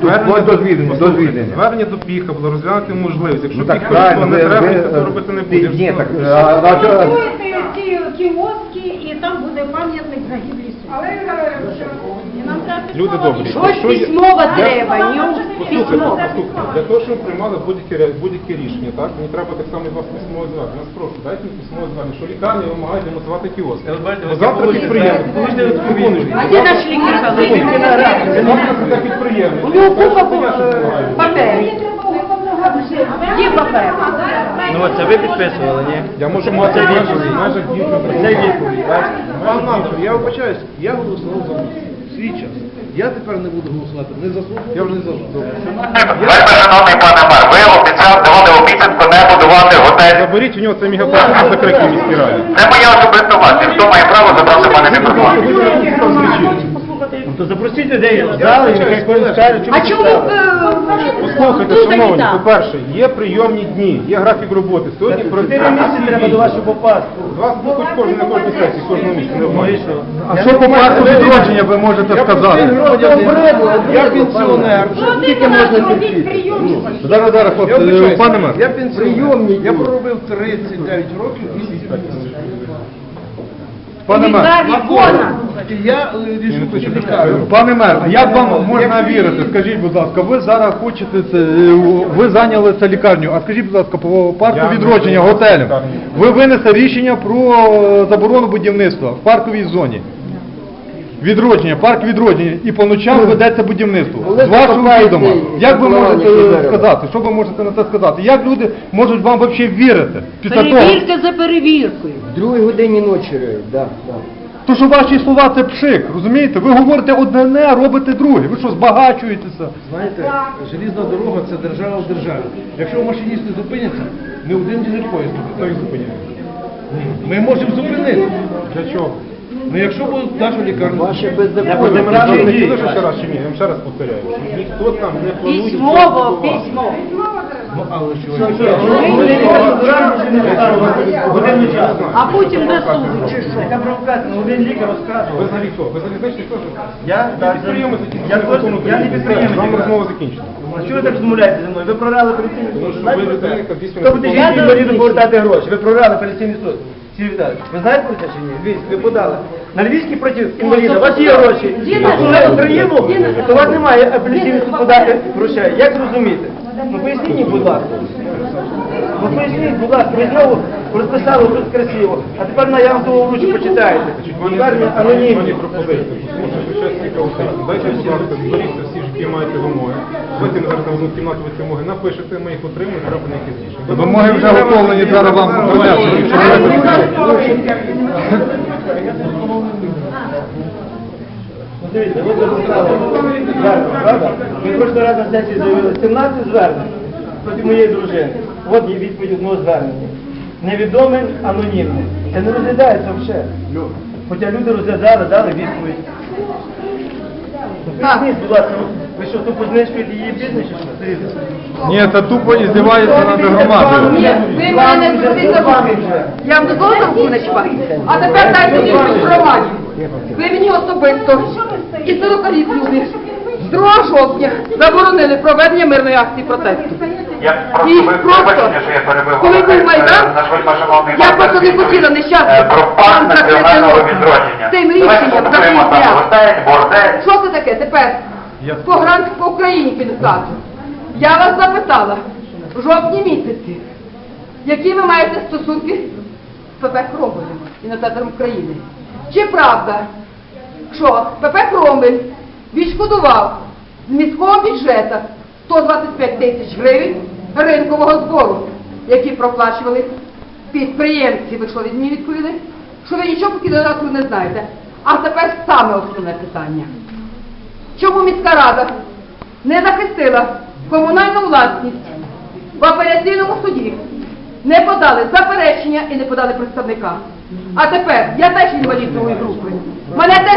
Звернення до звільнення. До звільнення. Звернення до піха було розглянути можливість. Якщо Ну, піх правильно, не ви- треба, ви- робити не буде. Ні, так, а, а чого- Будуєте ці кіоски і там буде пам'ятник загиблі лісу. Але нам треба Люди добрі. відповідь. Що письмова треба, ні Послухайте, письмо. послухайте, для того, щоб приймали будь-яке ре- будь-яке рішення, так, мені треба так само від вас письмове звернення. Я вас прошу, дайте мені письмове звернення, що лікарня вимагає демонтувати кіоск. Бо завтра підприємець, секундочку, А де наш лікар завтра прийде підприємець. У нього купа Це паперів. Є папер. Ну от це ви підписували, ні? Я можу мати в межах в. Це відповідь, бачите? Пан Мамко, я вибачаюсь, я голосував за свій час. Я тепер не буду голосувати не за службу, я вже не за добре. Вельми шановний пане мер, ви обіцяв давали обіцянку не будувати готель. Заберіть у нього цей мегафон на закритій міській раді. Це моя особиста власність. Хто має право забрати в мене мікрофон? Ну то запросіть людей в зал і нехай кожен скаже, чому А чому підставили. Послухайте, шановні, по-перше, є прийомні дні, є графік роботи. Сьогодні про Чотири місяці треба до вас, щоб попасти. Вас ну, хоч кожен на кожній сесії, кожного місяця не Ну? А що по парку відродження ви можете сказати? Я пенсіонер, скільки можна Зробіть. Зараз, зараз, Я хлопці, пане мер. я пенсіонер, я проробив 39 років і. Пане мер. Я е. Пане мер, а як вам можна вірити? Скажіть, будь ласка, ви зараз хочете це, е, ви зайняли це лікарню, а скажіть, будь ласка, по парку відродження готелю. Ви винесли рішення про е, заборону будівництва в парковій зоні. Відродження, парк відродження, і по ночам ведеться будівництво. З вашого відома. Як ви можете сказати? Що ви можете на це сказати? Як люди можуть вам взагалі вірити після того? За перевіркою. Другій годині ночі риють, да, да. То що ваші слова це пшик, розумієте? Ви говорите одне, а робите друге. Ви що, збагачуєтеся? Знаєте, желізна дорога це держава в державі. Якщо машиністи зупиняться, не один поїзд Хто їх зупиняє? Ми можемо зупинити. Для чого? Ну якщо будуть нашу лікарню. Ваше Ви беззаконня. не чули, що ще раз чи ні? Я вам ще раз повторяю. Ніхто там не планує. Письмово, письмо. Ну, але. А потім на суд чи що? Яка провокація? Ну один лікар Ви розказував. взагалі хто? Ви залізничний теж? Я Підприємець, я я не підприємець. Вам розмова закінчена. А що ви так розмовляєте зі мною? Ви програли апеляційний суд. ви яка дійсно Хто буде не жінці повертати гроші? Ви програли апеляційний суд. Сергій Ви знаєте про це чи ні? Львівськ, ви подали. На Львівський проти інваліда, у вас є гроші. А коли Україну, то у вас немає апеляційний суд подати грошей. Як зрозуміти? Ну поясніть, будь ласка. Ну поясніть, будь ласка, ви знову розписали тут красиво, а тепер на я вам того вручу почитаєте. Лікарня Пані анонімні. Дайте, будь ласка, зберіться всі ж, які маєте вимоги. Ми зараз на одну кімнату ви ці вимоги напишете, ми їх отримаємо, треба на якісь рішення. Вимоги вже готовлені, зараз вам Ну, Дивіться, ви записали звернення, правда? Ви прошлого разу на сесії заявили 17 звернень проти моєї дружини. От є відповідь одного звернення. Невідомий, анонімний. Це не розглядається взагалі. Хоча люди розглядали, дали відповідь. Поясніть, будь ласка, ви що, тупо знищуєте її бізнес чи що? Ні, це тупо іздівається над громадою. Ви мене не забудете. Я вам дозволу замку не чіпати. А тепер дайте мені Романі. Ви мені особисто і 40 люди з 2 жовтня заборонили проведення мирної акції протесту. Я просто І ви вибачте, що я перебив. коли був Майдан, Я просто не хотіла нещасно. е, Про Пан національного відродження. цим рішенням бордель. Що це таке тепер? По грант по Україні підстати. Я вас запитала в жовтні місяці, які ви маєте стосунки з ПП Кромвелем, ініціатором України. Чи правда, що ПП Кромвель відшкодував з міського бюджету 125 тисяч гривень ринкового збору, які проплачували підприємці? Ви що від мені відповіли? Що ви нічого поки додатку не знаєте. А тепер саме основне питання. Чому міська рада не захистила комунальну власність в апеляційному суді? Не подали заперечення і не подали представника. А тепер я теж інвалід групи. Мене теж